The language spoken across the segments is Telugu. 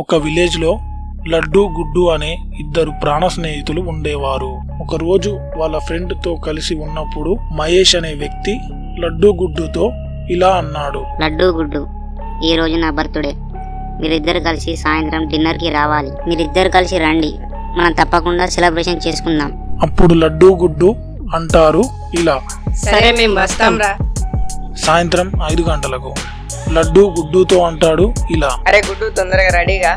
ఒక విలేజ్లో లడ్డు గుడ్డు అనే ఇద్దరు ప్రాణ స్నేహితులు ఉండేవారు. ఒకరోజు వాళ్ళ ఫ్రెండ్తో కలిసి ఉన్నప్పుడు మహేష్ అనే వ్యక్తి లడ్డు గుడ్డుతో ఇలా అన్నాడు. లడ్డు గుడ్డు ఈ రోజు నా బర్త్డే. మీరిద్దరు కలిసి సాయంత్రం డిన్నర్కి రావాలి. మీరిద్దరు కలిసి రండి. మనం తప్పకుండా సెలబ్రేషన్ చేసుకుందాం. అప్పుడు లడ్డు గుడ్డు అంటారు ఇలా. సరే మేము వస్తాం రా సాయంత్రం ఐదు గంటలకు. లడ్డు గుడ్డుతో అంటాడు ఇలా. అరే గుడ్డు తొందరగా రెడీగా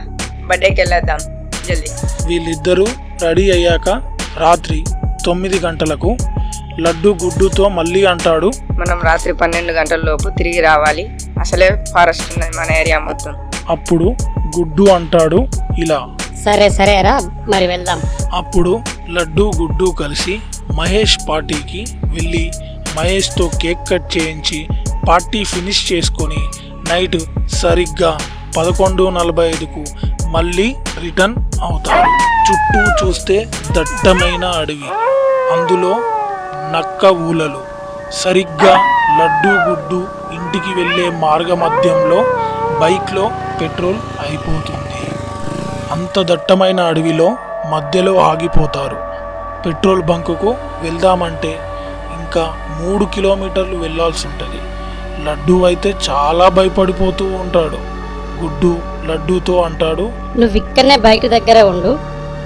బర్త్డేకి వెళ్ళేద్దాం జల్దీ. వీళ్ళిద్దరూ రెడీ అయ్యాక రాత్రి తొమ్మిది గంటలకు లడ్డు గుడ్డుతో మళ్ళీ అంటాడు. మనం రాత్రి పన్నెండు గంటల లోపు తిరిగి రావాలి. అసలే ఫారెస్ట్ ఉన్నది మన ఏరియా మొత్తం. అప్పుడు గుడ్డు అంటాడు ఇలా. సరే సరే రా మరి వెళ్దాం. అప్పుడు లడ్డు గుడ్డు కలిసి మహేష్ పార్టీకి వెళ్ళి మహేష్తో కేక్ కట్ చేయించి పార్టీ ఫినిష్ చేసుకొని నైట్ సరిగ్గా పదకొండు నలభై ఐదుకు మళ్ళీ రిటర్న్ అవుతారు. చుట్టూ చూస్తే దట్టమైన అడవి. అందులో నక్క ఊలలు. సరిగ్గా లడ్డు గుడ్డు ఇంటికి వెళ్ళే మార్గ మధ్యంలో బైక్లో పెట్రోల్ అయిపోతుంది. అంత దట్టమైన అడవిలో మధ్యలో ఆగిపోతారు. పెట్రోల్ బంకుకు వెళ్దామంటే ఇంకా మూడు కిలోమీటర్లు వెళ్ళాల్సి ఉంటుంది. లడ్డు అయితే చాలా భయపడిపోతూ ఉంటాడు. గుడ్డు లడ్డూతో అంటాడు నువ్వు ఇక్కడనే బైక్ దగ్గర ఉండు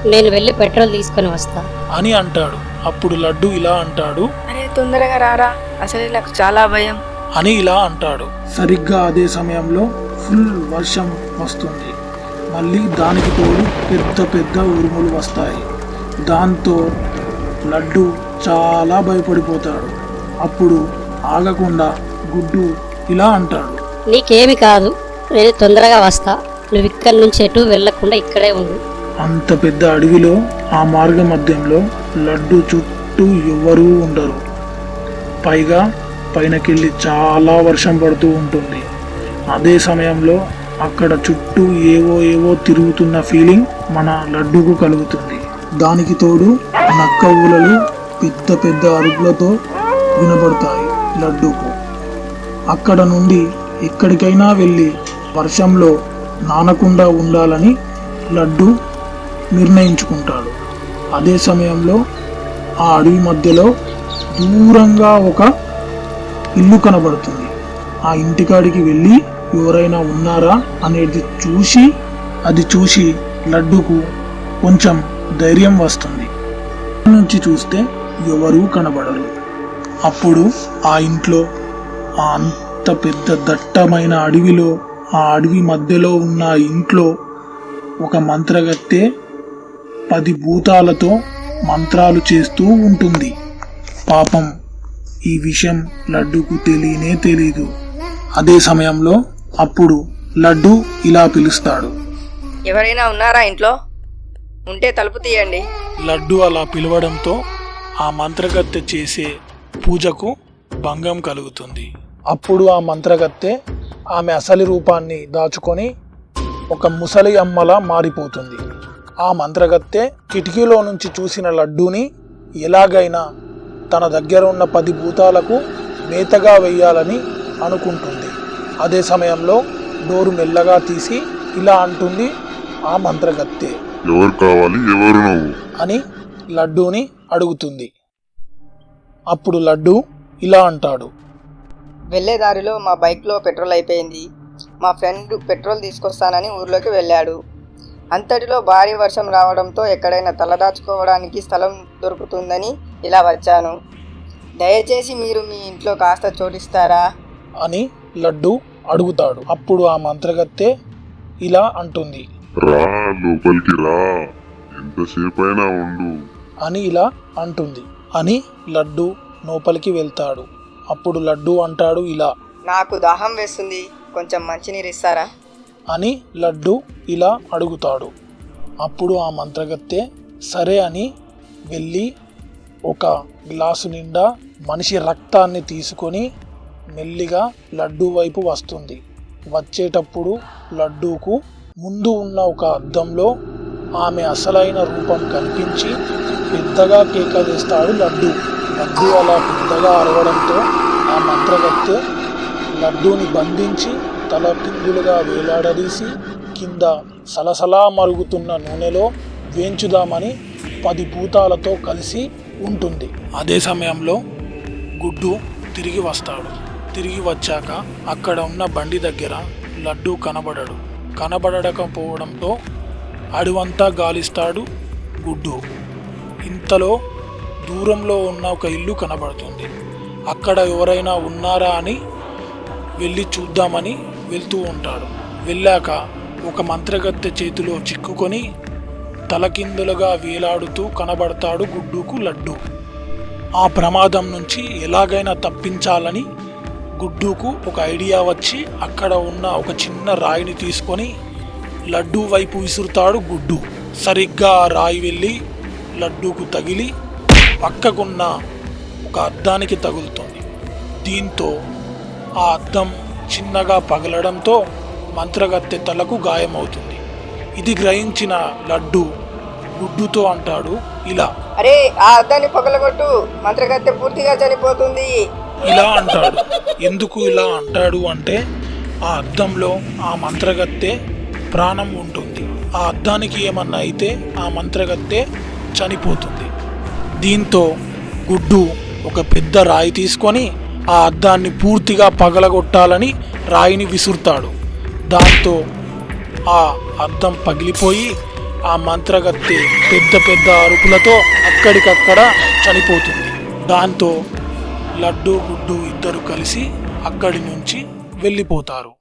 నేను వెళ్ళి పెట్రోల్ తీసుకొని వస్తా. అని అంటాడు. అప్పుడు లడ్డు ఇలా అంటాడు అరే తొందరగా రారా అసలే నాకు చాలా భయం. అని ఇలా అంటాడు. సరిగ్గా అదే సమయంలో ఫుల్ వర్షం వస్తుంది. మళ్ళీ దానికి తోడు పెద్ద పెద్ద ఉరుములు వస్తాయి. దాంతో లడ్డు చాలా భయపడిపోతాడు. అప్పుడు ఆగకుండా గుడ్డు ఇలా అంటాడు. నీకేమి కాదు నేను తొందరగా వస్తా. నువ్వు ఇక్కడి నుంచి ఎటు వెళ్ళకుండా ఇక్కడే ఉండు. అంత పెద్ద అడవిలో ఆ మార్గ మధ్యంలో లడ్డు చుట్టూ ఎవ్వరూ ఉండరు. పైగా పైనకెళ్ళి చాలా వర్షం పడుతూ ఉంటుంది. అదే సమయంలో అక్కడ చుట్టూ ఏవో ఏవో తిరుగుతున్న ఫీలింగ్ మన లడ్డుకు కలుగుతుంది. దానికి తోడు నక్క ఊలలు పెద్ద పెద్ద అరుపులతో వినబడతాయి లడ్డుకు. అక్కడ నుండి ఎక్కడికైనా వెళ్ళి వర్షంలో నానకుండా ఉండాలని లడ్డు నిర్ణయించుకుంటాడు. అదే సమయంలో ఆ అడవి మధ్యలో దూరంగా ఒక ఇల్లు కనబడుతుంది. ఆ ఇంటికాడికి వెళ్ళి ఎవరైనా ఉన్నారా అనేది చూసి అది చూసి లడ్డుకు కొంచెం ధైర్యం వస్తుంది. నుంచి చూస్తే ఎవరూ కనబడరు. అప్పుడు ఆ ఇంట్లో ఆ అంత పెద్ద దట్టమైన అడవిలో ఆ అడవి మధ్యలో ఉన్న ఇంట్లో ఒక మంత్రగత్తె పది భూతాలతో మంత్రాలు చేస్తూ ఉంటుంది. పాపం ఈ విషయం లడ్డుకు తెలియనే తెలీదు. అదే సమయంలో అప్పుడు లడ్డు ఇలా పిలుస్తాడు. ఎవరైనా ఉన్నారా ఇంట్లో? ఉంటే తలుపు తీయండి. లడ్డు అలా పిలవడంతో ఆ మంత్రగత్తె చేసే పూజకు భంగం కలుగుతుంది. అప్పుడు ఆ మంత్రగత్తె ఆమె అసలు రూపాన్ని దాచుకొని ఒక ముసలి అమ్మలా మారిపోతుంది. ఆ మంత్రగత్తె కిటికీలో నుంచి చూసిన లడ్డూని ఎలాగైనా తన దగ్గర ఉన్న పది భూతాలకు మేతగా వెయ్యాలని అనుకుంటుంది. అదే సమయంలో డోరు మెల్లగా తీసి ఇలా అంటుంది ఆ మంత్రగత్తె. ఎవరు కావాలి? ఎవరు నువ్వు? అని లడ్డూని అడుగుతుంది. అప్పుడు లడ్డు ఇలా అంటాడు. వెళ్ళే దారిలో మా బైక్లో పెట్రోల్ అయిపోయింది. మా ఫ్రెండ్ పెట్రోల్ తీసుకొస్తానని ఊర్లోకి వెళ్ళాడు. అంతటిలో భారీ వర్షం రావడంతో ఎక్కడైనా తలదాచుకోవడానికి స్థలం దొరుకుతుందని ఇలా వచ్చాను. దయచేసి మీరు మీ ఇంట్లో కాస్త చోటిస్తారా? అని లడ్డు అడుగుతాడు. అప్పుడు ఆ మంత్రగత్తె ఇలా అంటుంది. రా లోపలికి రా. ఎంతసేపు అయినా ఉండు. అని ఇలా అంటుంది. అని లడ్డు లోపలికి వెళ్తాడు. అప్పుడు లడ్డు అంటాడు ఇలా. నాకు దాహం వేస్తుంది కొంచెం మంచినీరు ఇస్తారా? అని లడ్డు ఇలా అడుగుతాడు. అప్పుడు ఆ మంత్రగత్తె సరే అని వెళ్ళి ఒక గ్లాసు నిండా మనిషి రక్తాన్ని తీసుకొని మెల్లిగా లడ్డు వైపు వస్తుంది. వచ్చేటప్పుడు లడ్డూకు ముందు ఉన్న ఒక అద్దంలో ఆమె అసలైన రూపం కనిపించి పెద్దగా కేక వేస్తాడు లడ్డు. లడ్డు అలా పెద్దగా అరవడంతో ఆ మంత్రగత్తె లడ్డూని బంధించి తల కిందులుగా వేలాడదీసి కింద సలసలా మరుగుతున్న నూనెలో వేంచుదామని పది భూతాలతో కలిసి ఉంటుంది. అదే సమయంలో గుడ్డు తిరిగి వస్తాడు. తిరిగి వచ్చాక అక్కడ ఉన్న బండి దగ్గర లడ్డు కనబడడు. కనబడకపోవడంతో అడవంతా గాలిస్తాడు గుడ్డు. ఇంతలో దూరంలో ఉన్న ఒక ఇల్లు కనబడుతుంది. అక్కడ ఎవరైనా ఉన్నారా అని వెళ్ళి చూద్దామని వెళ్తూ ఉంటాడు. వెళ్ళాక ఒక మంత్రగత్తె చేతిలో చిక్కుకొని తలకిందులుగా వేలాడుతూ కనబడతాడు గుడ్డుకు లడ్డు. ఆ ప్రమాదం నుంచి ఎలాగైనా తప్పించాలని గుడ్డుకు ఒక ఐడియా వచ్చి అక్కడ ఉన్న ఒక చిన్న రాయిని తీసుకొని లడ్డు వైపు విసురుతాడు గుడ్డు. సరిగ్గా ఆ రాయి వెళ్ళి లడ్డూకు తగిలి పక్కకున్న ఒక అద్దానికి తగులుతుంది. దీంతో ఆ అద్దం చిన్నగా పగలడంతో మంత్రగత్తె తలకు గాయమవుతుంది. ఇది గ్రహించిన లడ్డు గుడ్డుతో అంటాడు ఇలా. అరే ఆ అద్దాన్ని పగలగొట్టు మంత్రగత్తె పూర్తిగా చనిపోతుంది. ఇలా అంటాడు. ఎందుకు ఇలా అంటాడు అంటే ఆ అద్దంలో ఆ మంత్రగత్తె ప్రాణం ఉంటుంది. ఆ అద్దానికి ఏమన్నా అయితే ఆ మంత్రగత్తె చనిపోతుంది. దీంతో గుడ్డు ఒక పెద్ద రాయి తీసుకొని ఆ అద్దాన్ని పూర్తిగా పగలగొట్టాలని రాయిని విసురుతాడు. దాంతో ఆ అద్దం పగిలిపోయి ఆ మంత్రగత్తె పెద్ద పెద్ద అరుపులతో అక్కడికక్కడ చనిపోతుంది. దాంతో లడ్డు గుడ్డు ఇద్దరు కలిసి అక్కడి నుంచి వెళ్ళిపోతారు.